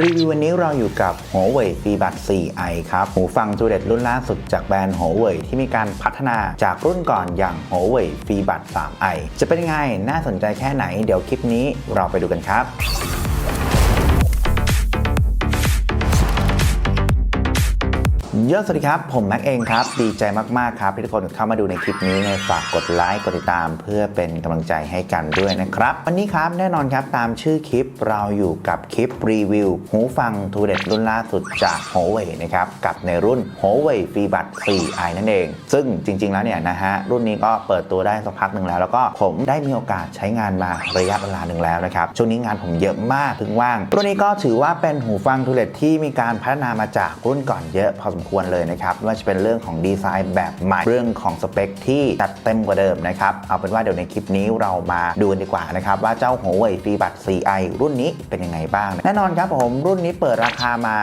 รีวิววันนี้เราอยู่กับ Huawei f e e b u d 4i ครับ หูฟังตัวเด็ดรุ่นล่าสุดจากแบรนด์ Huawei ที่มีการพัฒนาจากรุ่นก่อนอย่าง Huawei f e e b u d 3i จะเป็นไง น่าสนใจแค่ไหน เดี๋ยวคลิปนี้เราไปดูกันครับ ยอะสวัสดีครับ ผมแม็กเองครับ ดีใจมาก ๆ ครับที่ทุกคนเข้ามาดูในคลิปนี้ไงฝากกดไลค์กดติดตาม เพื่อเป็นกำลังใจให้กันด้วยนะครับ วันนี้ครับแน่นอนครับตามชื่อคลิปเราอยู่กับคลิปรีวิว หูฟังทูเด็ดรุ่นล่าสุดจาก Huawei นะครับ กับในรุ่น Huawei FreeBuds 4i นั่นเอง ซึ่งจริง ๆ แล้วเนี่ยนะฮะรุ่นนี้ก็เปิดตัวได้สักพักหนึ่งแล้ว แล้วก็ผมได้มีโอกาสใช้งานมาระยะเวลาหนึ่งแล้วนะครับช่วงนี้งานผมเยอะมากถึงว่างรุ่นนี้ก็ถือว่าเป็นหูฟังทูเด็ดที่มีการพัฒนามาจากรุ่นก่อนเยอะพอสมควรเลยนะครับว่าจะเป็นเรื่องของดีไซน์แบบใหม่เรื่องของสเปคที่จัดเต็มกว่าเดิมนะครับเอาเป็นว่าเดี๋ยวในคลิปนี้เรามาดูกันดีกว่านะครับว่าเจ้า Huawei f r e e b u d 4i รุ่นนี้เป็นยังไงบ้าง แน่นอนครับผมรุ่นนี้เปิดราคามา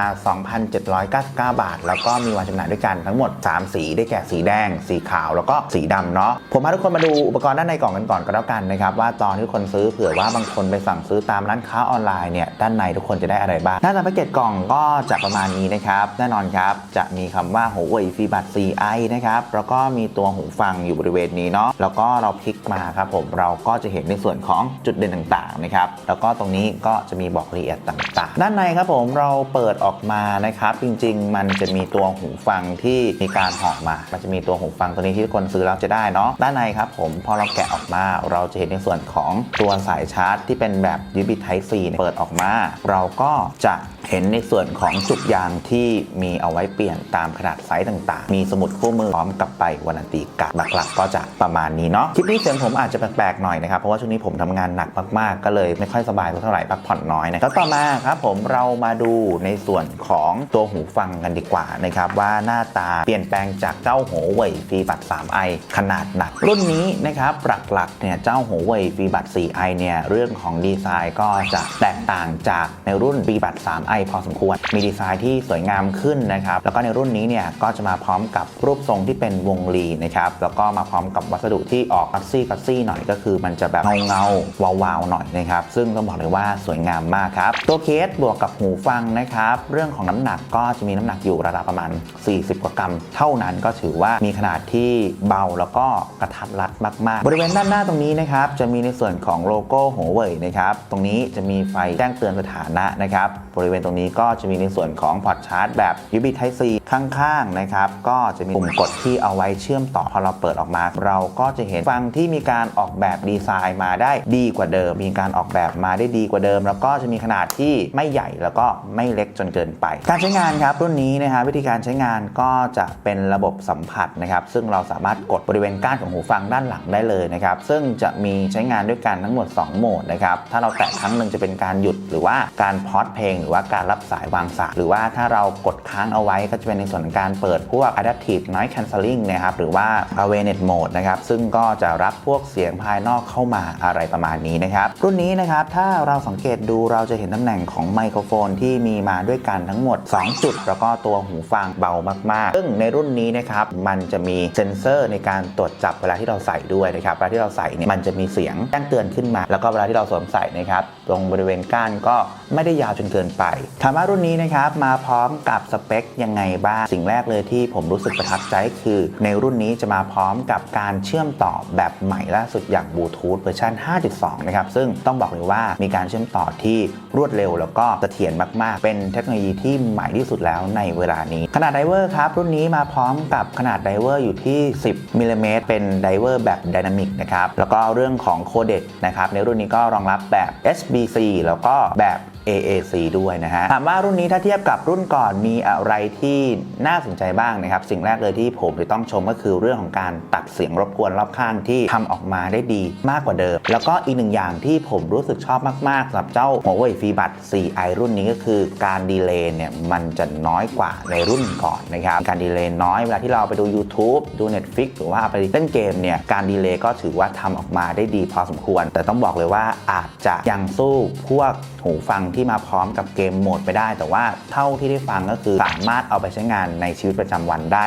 2,799 บาท แล้วก็มีวันจำหน่ายด้วยกันทั้งหมด 3 สีได้แก่สีแดง สีขาวแล้วก็สีดำเนาะผมพาทุกคนมาดูอุปกรณ์ด้านในกล่องกันก่อนก็แล้วกันนะครับว่าตอนที่ทุกคนซื้อเผื่อว่าบางคนไปสั่งซื้อตามร้านค้าออนไลน์เนี่ยด้านในทุกคนจะได้อะไรบ้างหน้าตาแพ็กเกจกล่องก็จะประมาณนี้นะครับแน่นอนครับจะมีคำว่า Huawei FreeBuds 4i นะครับแล้วก็มีตัวหูฟังอยู่บริเวณนี้เนาะแล้วก็เราพลิกมาครับผมเราก็จะเห็นในส่วนของจุดเด่นต่างๆนะครับแล้วก็ตรงนี้ก็จะมีบอกรายละเอียดต่างๆ ด้านในครับผมเราเปิดออกมานะครับ จริง ๆ มันจะมีตัวหูฟังที่มีการห่อมา มันจะมีตัวหูฟังตัวนี้ที่ทุกคนซื้อแล้วจะได้เนาะด้านในครับผมพอเราแกะออกมาเราจะเห็นในส่วนของตัวสายชาร์จ ที่เป็นแบบ USB Type C เปิดออกมา เราก็จะเห็นในส่วนของจุกยางที่มีเอาไว้เปลี่ยนตามขนาดไซส์ต่างๆ มีสมุดคู่มือพร้อมกับไปวารันตีการ์ดหลักๆก็จะประมาณนี้เนาะคลิปนี้เสียงผมอาจจะแปลกๆหน่อยนะครับเพราะว่าช่วงนี้ผมทำงานหนักมากๆ ก็เลยไม่ค่อยสบายเท่าไหร่พักผ่อนน้อยนะแล้วต่อมาครับผมเรามาดูในส่วนของตัวหูฟังกันดีกว่านะครับว่าหน้าตาเปลี่ยนแปลงจากเจ้า Huawei FreeBuds 3i ขนาดหนัก รุ่นนี้นะครับหลักๆเนี่ยเจ้า Huawei FreeBuds 4i เนี่ยเรื่องของดีไซน์ก็จะแตกต่างจากในรุ่น FreeBuds 3i พอสมควรมีดีไซน์ที่สวยงามขึ้นนะครับแล้วก็ในรุ่นนี้เนี่ยก็จะมาพร้อมกับรูปทรงที่เป็นวงรีนะครับแล้วก็มาพร้อมกับวัสดุที่ออกกัสซี่กัสซี่หน่อยก็คือมันจะแบบเงาเงาๆวาวหน่อยนะครับซึ่งต้องบอกเลยว่าสวยงามมากครับตัวเคสบวกกับหูฟังนะครับเรื่องของน้ำหนักก็จะมีน้ำหนักอยู่ระดับประมาณ 40 กว่ากรัม เท่านั้นก็ถือว่ามีขนาดที่เบาแล้วก็กระทัดรัดมากๆ บริเวณด้านหน้าตรงนี้นะครับจะมีในส่วนของโลโก้ Huawei นะครับตรงนี้จะมีไฟแจ้งเตือนสถานะนะครับบริเวณตรงนี้ก็จะมีในส่วนของพอร์ตชาร์จแบบ USB Type C ข้างๆนะครับก็จะมีปุ่มกดที่เอาไว้เชื่อมต่อพอเราเปิดออกมา เราก็จะเห็นฟังที่มีการออกแบบดีไซน์มาได้ดีกว่าเดิม มีการออกแบบมาได้ดีกว่าเดิม แล้วก็จะมีขนาดที่ไม่ใหญ่แล้วก็ไม่เล็กจนเกินไป การใช้งานครับรุ่นนี้นะครับวิธีการใช้งานก็จะเป็นระบบสัมผัสนะครับซึ่งเราสามารถกดบริเวณก้านของหูฟังด้านหลังได้เลยนะครับซึ่งจะมีใช้งานด้วยกันทั้งหมด 2 โหมดนะครับถ้าเราแตะครั้งหนึ่งจะเป็นการหยุดหรือว่าการพอดเพลง หรือว่าการรับสายวางสายหรือว่าถ้าเรากดค้างเอาไว้ก็จะเป็นในส่วนของการเปิดพวก adaptive noise cancelling นะครับหรือว่า awareness mode นะครับซึ่งก็จะรับพวกเสียงภายนอกเข้ามาอะไรประมาณนี้นะครับรุ่นนี้นะครับถ้าเราสังเกตดูเราจะเห็นตำแหน่งของไมโครโฟนที่มีมาด้วยกันทั้งหมด 2 จุด แล้วก็ตัวหูฟังเบามาก ๆ ซึ่งในรุ่นนี้นะครับมันจะมีเซ็นเซอร์ในการตรวจจับเวลาที่เราใส่ด้วยนะครับเวลาที่เราใส่เนี่ยมันจะมีเสียงแจ้งเตือนขึ้นมา แล้วก็เวลาที่เราสวมใส่นะครับตรงบริเวณก้านก็ไม่ได้ยาวจนเกินไปถามว่ารุ่นนี้นะครับมาพร้อมกับสเปคยังไงบ้าง สิ่งแรกเลยที่ผมรู้สึกประทับใจคือ ในรุ่นนี้จะมาพร้อมกับการเชื่อมต่อแบบใหม่ล่าสุดอย่างบลูทูธเวอร์ชัน5.2 นะครับ ซึ่งต้องบอกเลยว่ามีการเชื่อมต่อที่รวดเร็วแล้วก็เสถียรมาก ๆ เป็นเทคโนโลยีที่ใหม่ที่สุดแล้วในเวลานี้ ขนาดไดเวอร์ครับ รุ่นนี้มาพร้อมกับขนาดไดเวอร์อยู่ที่ 10มิลลิเมตรเป็นไดเวอร์แบบไดนามิกนะครับ แล้วก็เรื่องของโคเดกนะครับ ในรุ่นนี้ก็รองรับแบบ SBC แล้วก็แบบ AAC ด้วยนะฮะ ถามว่ารุ่นนี้ถ้าเทียบกับรุ่นก่อนมีอะไรที่น่าสนใจบ้างนะครับ สิ่งแรกเลยที่ผมจะต้องชมก็คือเรื่องของการตัดเสียงรบกวนรอบข้างที่ทำออกมาได้ดีมากกว่าเดิม แล้วก็อีกหนึ่งอย่างที่ผมรู้สึกชอบมากๆสำหรับเจ้า Huawei f e e b u d 4i รุ่นนี้ก็คือการดีเลย์เนี่ยมันจะน้อยกว่าในรุ่นก่อนนะครับ การดีเลย์น้อยเวลาที่เราไปดู YouTube ดู Netflix หรือว่าไปเล่นเกมเนี่ยการดีเลย์ก็ถือว่าทำออกมาได้ดีพอสมควร แต่ต้องบอกเลยว่าอาจจะยังสู้พวกหูฟังที่มาพร้อมกับเกมโหมดไปได้ แต่ว่าเท่าที่ได้ฟังก็คือสามารถเอาไปใช้งานในชีวิตประจำวันได้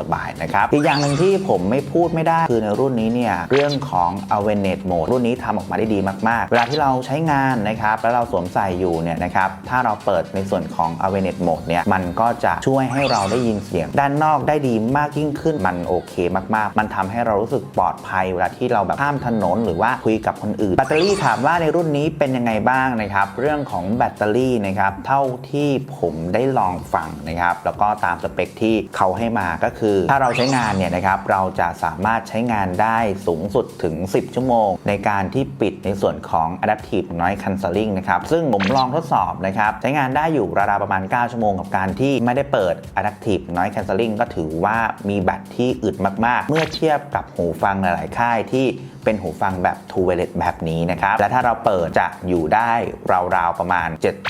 สบายๆนะครับ อีกอย่างหนึ่งที่ผมไม่พูดไม่ได้คือในรุ่นนี้เนี่ยเรื่องของ awareness mode รุ่นนี้ทำออกมาได้ดีมาก ๆ เวลาที่เราใช้งานนะครับแล้วเราสวมใส่อยู่เนี่ยนะครับถ้าเราเปิดในส่วนของ awareness mode เนี่ยมันก็จะช่วยให้เราได้ยินเสียง ด้านนอกได้ดีมากยิ่งขึ้นมันโอเคมากๆ มันทำให้เรารู้สึกปลอดภัย เวลาที่เราแบบข้ามถนนหรือว่าคุยกับคนอื่น แบตเตอรี่ถามว่าในรุ่นนี้เป็นยังไงบ้างนะครับเรื่องของแบตเตอรี่นะครับเท่าที่ผมได้ลองฟังนะครับแล้วก็ตามสเปคที่เขาให้มาก็คือ ถ้าเราใช้งานเนี่ยนะครับเราจะสามารถใช้งานได้สูงสุดถึง 10 ชั่วโมง ในการที่ปิดในส่วนของ adaptive noise cancelling นะครับซึ่งผมลองทดสอบนะครับใช้งานได้อยู่ราวๆประมาณ 9 ชั่วโมงกับการที่ไม่ได้เปิด adaptive noise cancelling ก็ถือว่ามีแบตที่อึดมากๆ เมื่อเทียบกับหูฟังหลายๆค่ายที่ เป็นหูฟังแบบ True Wireless แบบนี้นะครับ และถ้าเราเปิดจะอยู่ได้ราวๆ ประมาณ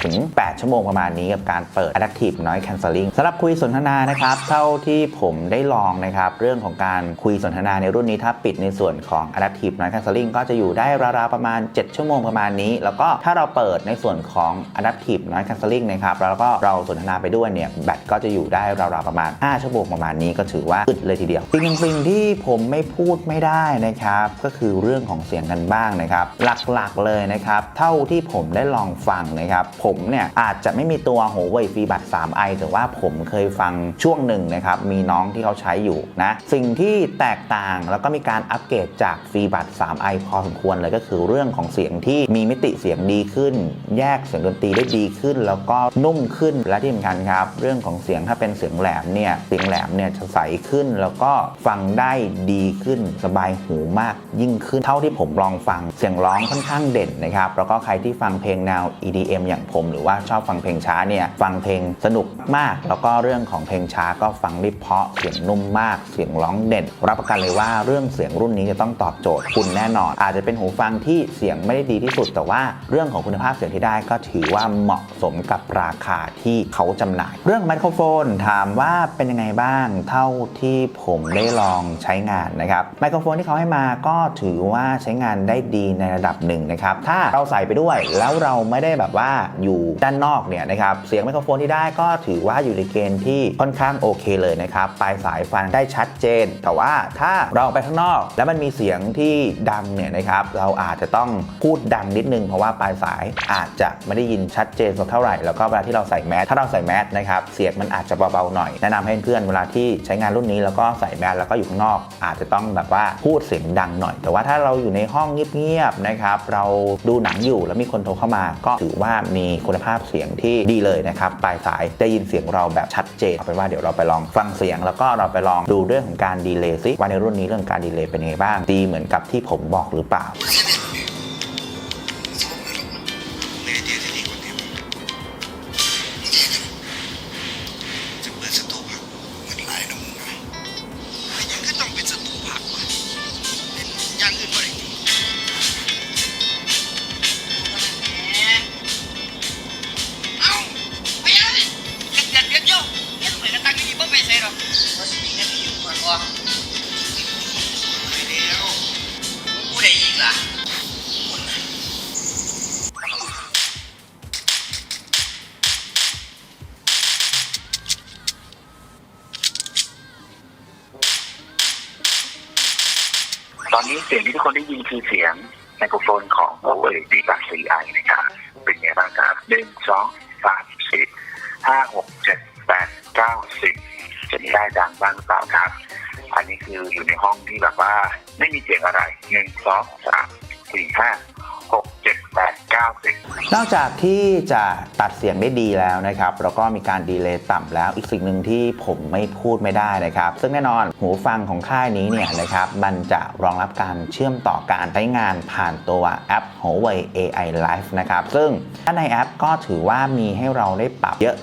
7-8 ชั่วโมงประมาณนี้กับการเปิด Adaptive Noise Cancelling สำหรับคุยสนทนานะครับ เท่าที่ผมได้ลองนะครับ เรื่องของการคุยสนทนาในรุ่นนี้ถ้าปิดในส่วนของ Adaptive Noise Cancelling ก็จะอยู่ได้ราวๆ ประมาณ 7 ชั่วโมงประมาณนี้ แล้วก็ถ้าเราเปิดในส่วนของ Adaptive Noise Cancelling นะครับ แล้วก็เราสนทนาไปด้วยเนี่ยแบตก็จะอยู่ได้ราวๆ ประมาณ 5 ชั่วโมงประมาณนี้ก็ถือว่าอึดเลยทีเดียวสิ่งหนึ่งสิ่งที่ผมไม่พูดไม่ได้นะครับก็คือือเรื่องของเสียงกันบ้างนะครับ หลักๆเลยนะครับ เท่าที่ผมได้ลองฟังนะครับ ผมเนี่ยอาจจะไม่มีตัวโหเว่ยฟีบัต 3i แต่ว่าผมเคยฟังช่วงหนึ่งนะครับ มีน้องที่เขาใช้อยู่นะ สิ่งที่แตกต่างแล้วก็มีการอัปเกรดจากฟีบัต 3i พอสมควรเลยก็คือเรื่องของเสียงที่มีมิติเสียงดีขึ้น แยกเสียงดนตรีได้ดีขึ้น แล้วก็นุ่มขึ้นและที่สำคัญครับ เรื่องของเสียงถ้าเป็นเสียงแหลมเนี่ยเสียงแหลมเนี่ยจะใสขึ้นแล้วก็ฟังได้ดีขึ้นสบายหูมากยิ่งขึ้นเท่าที่ผมลองฟังเสียงร้องค่อนข้างเด่นนะครับแล้วก็ใครที่ฟังเพลงแนว EDM อย่างผม หรือว่าชอบฟังเพลงช้าเนี่ยฟังเพลงสนุกมาก แล้วก็เรื่องของเพลงช้าก็ฟังได้เพาะเสียงนุ่มมาก เสียงร้องเด่น รับประกันเลยว่าเรื่องเสียงรุ่นนี้จะต้องตอบโจทย์คุณแน่นอน อาจจะเป็นหูฟังที่เสียงไม่ได้ดีที่สุด แต่ว่าเรื่องของคุณภาพเสียงที่ได้ก็ถือว่าเหมาะสมกับราคาที่เขาจำหน่าย เรื่องไมโครโฟนถามว่าเป็นยังไงบ้าง เท่าที่ผมได้ลองใช้งานนะครับไมโครโฟนที่เขาให้มาก็ถือว่าใช้งานได้ดีในระดับหนึ่งนะครับ ถ้าเราใส่ไปด้วยแล้วเราไม่ได้แบบว่าอยู่ด้านนอกเนี่ยนะครับ เสียงไมโครโฟนที่ได้ก็ถือว่าอยู่ในเกณฑ์ที่ค่อนข้างโอเคเลยนะครับ ปลายสายฟังได้ชัดเจน แต่ว่าถ้าเราออกไปข้างนอก แล้วมันมีเสียงที่ดังเนี่ยนะครับ เราอาจจะต้องพูดดังนิดนึง เพราะว่าปลายสายอาจจะไม่ได้ยินชัดเจนสักเท่าไหร่ แล้วก็เวลาที่เราใส่แมส ถ้าเราใส่แมสนะครับ เสียงมันอาจจะเบาๆหน่อย แนะนำให้เพื่อนเวลาที่ใช้งานรุ่นนี้แล้วก็ใส่แมสแล้วก็อยู่ข้างนอก อาจจะต้องแบบว่าพูดเสียงดังหน่อยแต่ว่าถ้าเราอยู่ในห้องเงียบๆนะครับเราดูหนังอยู่แล้วมีคนโทรเข้ามา ก็ถือว่ามีคุณภาพเสียงที่ดีเลยนะครับปลายสายได้ยินเสียงเราแบบชัดเจนเอาเป็นว่าเดี๋ยวเราไปลองฟังเสียง แล้วก็เราไปลองดูเรื่องของการดีเลย์ซิว่าในรุ่นนี้เรื่องการดีเลย์เป็นยังไงบ้าง ดีเหมือนกับที่ผมบอกหรือเปล่า อนนี้เสียงที่ทุกคนได้ยินคือเสียงไมโครโฟนของ Huawei d 8 4 i นะครับ เป็นไงบ้างครับหนึ่งสองสามสี่ห้าหกเจ็ดแปดเก้าสิบจะมีได้ดังบ้างหรือเปล่าครับ อันนี้คืออยู่ในห้องที่แบบว่าไม่มีเสียงอะไรหนึ่งสองสามสี่ห้าหกเจ็ด แปดเก้าสิบนอกจากที่จะตัดเสียงได้ดีแล้วนะครับ แล้วก็มีการดีเลย์ต่ำแล้ว อีกสิ่งหนึ่งที่ผมไม่พูดไม่ได้นะครับ ซึ่งแน่นอนหูฟังของค่ายนี้เนี่ยนะครับ มันจะรองรับการเชื่อมต่อการใช้งานผ่านตัวแอป Huawei AI Live นะครับ ซึ่งถ้าในแอปก็ถือว่ามีให้เราได้ปรับเยอะ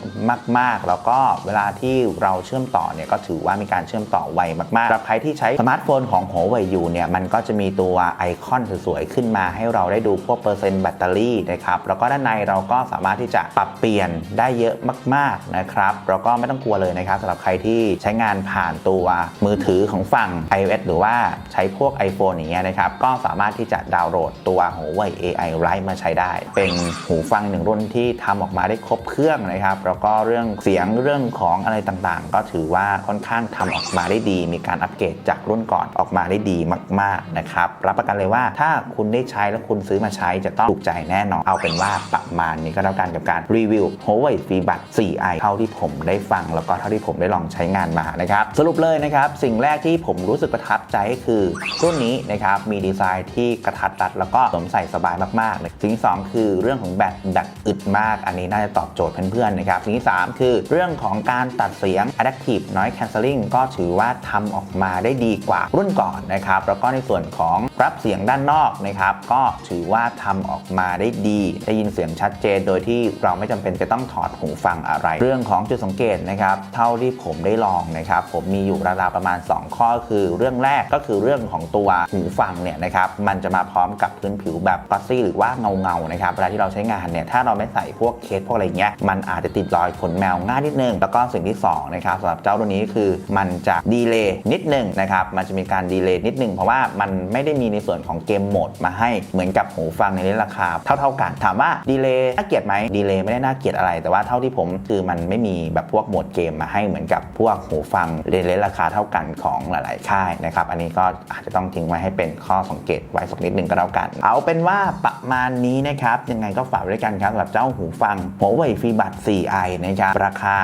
มาก ๆ แล้วก็เวลาที่เราเชื่อมต่อเนี่ยก็ถือว่ามีการเชื่อมต่อไวมากๆสำหรับใครที่ใช้สมาร์ทโฟนของ Huawei อยู่เนี่ย มันก็จะมีตัวไอคอนสวยๆขึ้นมาให้เราได้ดูพวกเปอร์เซ็นต์แบตเตอรี่นะครับแล้วก็ด้านในเราก็สามารถที่จะปรับเปลี่ยนได้เยอะมาก ๆนะครับแล้วก็ไม่ต้องกลัวเลยนะครับสำหรับใครที่ใช้งานผ่านตัวมือถือของฝั่ง iOS หรือว่าใช้พวก iPhone อย่างเงี้ยนะครับก็สามารถที่จะดาวน์โหลดตัว Huawei AI Lite มาใช้ได้ เป็นหูฟังหนึ่งรุ่นที่ทำออกมาได้ครบเครื่องนะครับแล้วก็เรื่องเสียงเรื่องของอะไรต่างๆ ก็ถือว่าค่อนข้างทำออกมาได้ดี มีการอัปเกรดจากรุ่นก่อนออกมาได้ดีมาก ๆนะครับรับประกันเลยว่าถ้าคุณได้ใช้แล้วคุณซื้อมาใช้จะต้องกใจแน่นอน เอาเป็นว่าประมาณนี้ก็แล้วกันกับการรีวิว Huawei FreeBuds 4i เท่าที่ผมได้ฟังแล้วก็เท่าที่ผมได้ลองใช้งานมานะครับสรุปเลยนะครับสิ่งแรกที่ผมรู้สึกประทับใจก็คือรุ่นนี้นะครับมีดีไซน์ที่กระทัดรัด แล้วก็สวมใส่สบายมากๆเลยสิ่งที่สองคือเรื่องของแบตแบตอึดมาก อันนี้น่าจะตอบโจทย์เพื่อนๆนะครับสิ่งที่สามคือเรื่องของการตัดเสียง Adaptive Noise Cancelling ก็ถือว่าทำออกมาได้ดีกว่ารุ่นก่อนนะครับแล้วก็ในส่วนของรับเสียงด้านนอกนะครับก็ถือว่าทำออกมาได้ดี ได้ยินเสียงชัดเจน โดยที่เราไม่จำเป็นจะต้องถอดหูฟังอะไร เรื่องของจุดสังเกตนะครับเท่าที่ผมได้ลองนะครับผมมีอยู่ราวๆประมาณ 2 ข้อคือ เรื่องแรกก็คือเรื่องของตัวหูฟังเนี่ยนะครับมันจะมาพร้อมกับพื้นผิวแบบก o สซี่หรือว่าเงาเงาๆนะครับเวลาที่เราใช้งานเนี่ยถ้าเราไม่ใส่พวกเคสพวกอะไรเงี้ยมันอาจจะติดรอยขนแมวง่ายนิดนึง แล้วก็สิ่งที่สองนะครับสำหรับเจ้าตัวนี้คือมันจะดีเลย์นิดนึงนะครับมันจะมีการดีเลย์นิดนึงเพราะว่ามันไม่ได้มีในส่วนของเกมโหมดมาให้เหมือนกับหูฟังในราคาเท่าๆกัน ถามว่าดีเลย์น่าเกลียดไหมดีเลย์ไม่ได้น่าเกลียดอะไร แต่ว่าเท่าที่ผมคือมันไม่มีแบบพวกโหมดเกมมาให้เหมือนกับพวกหูฟังเรนราคาเท่ากันของหลายๆค่ายนะครับอันนี้ก็อาจจะต้องทิ้งไว้ให้เป็นข้อสังเกตไว้สักนิดนึงก็แล้วกัน เอาเป็นว่าประมาณนี้นะครับยังไงก็ฝากไว้ด้วยกันครับสำหรับเจ้าหูฟัง Huawei FreeBuds 4i นะครับราคา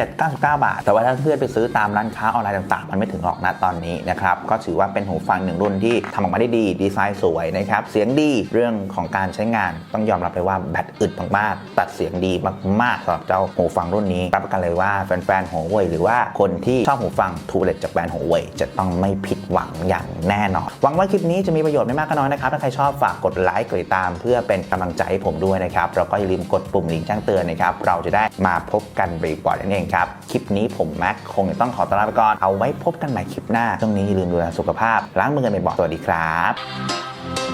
2,799 บาท แต่ว่าถ้าเพื่อนไปซื้อตามร้านค้าออนไลน์ต่างๆ มันไม่ถึงหรอกนะตอนนี้นะครับก็ถือว่าเป็นหูฟังหนึ่งรุ่นที่ทำออกมาได้ดีดีไซน์สวยนะครับเสียงดีเรื่องของการใช้งานต้องยอมรับเลยว่าแบตอึดมากๆ ตัดเสียงดีมากๆสำหรับเจ้าหูฟังรุ่นนี้ รับประกันเลยว่าแฟนๆ Huawei หรือว่าคนที่ชอบหูฟังทูเลตจากแบรนด์ Huawei จะต้องไม่ผิดหวังอย่างแน่นอน หวังว่าคลิปนี้จะมีประโยชน์ไม่มากก็น้อยนะครับ ถ้าใครชอบฝากกดไลค์กดติดตาม เพื่อเป็นกำลังใจให้ผมด้วยนะครับแล้วก็อย่าลืมกดปุ่มลิงก์แจ้งเตือนนะครับเราจะได้มาพบกันบ่อยๆนั่นเองครับคลิปนี้ผมแม็กคงจะต้องขอตลาไปก่อนเอาไว้พบกันใหม่คลิปหน้าช่วงนี้อย่าลืมดูแลสุขภาพล้างมือกันบ่อยๆสวัสดีครับ